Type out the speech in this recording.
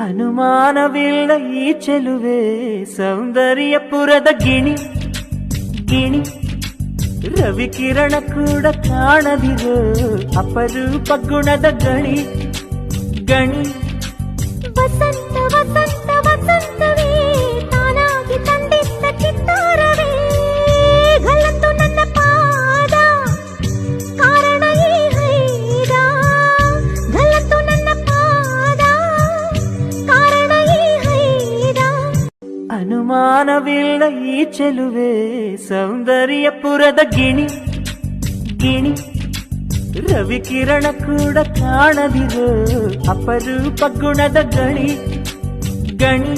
ಅನುಮಾನವಿಲ್ಲ ಈ ಚೆಲುವೆ. ಸೌಂದರ್ಯಪುರದ ಗಿಣಿ ಗಿಣಿ. ರವಿಕಿರಣ ಕೂಡ ಕಾಣದಿರೋ ಅಪರೂಪ ಗುಣದ ಗಣಿ ಗಣಿ. ವಸಂತ ಅನುಮಾನವಿಲ್ಲ ಈ ಚೆಲುವೆ ಸೌಂದರ್ಯಪುರದ ಗಿಣಿ ಗಿಣಿ ರವಿಕಿರಣ ಕೂಡ ಕಾಣದಿರೋ ಅಪರೂಪ ಗುಣದ ಗಣಿ ಗಣಿ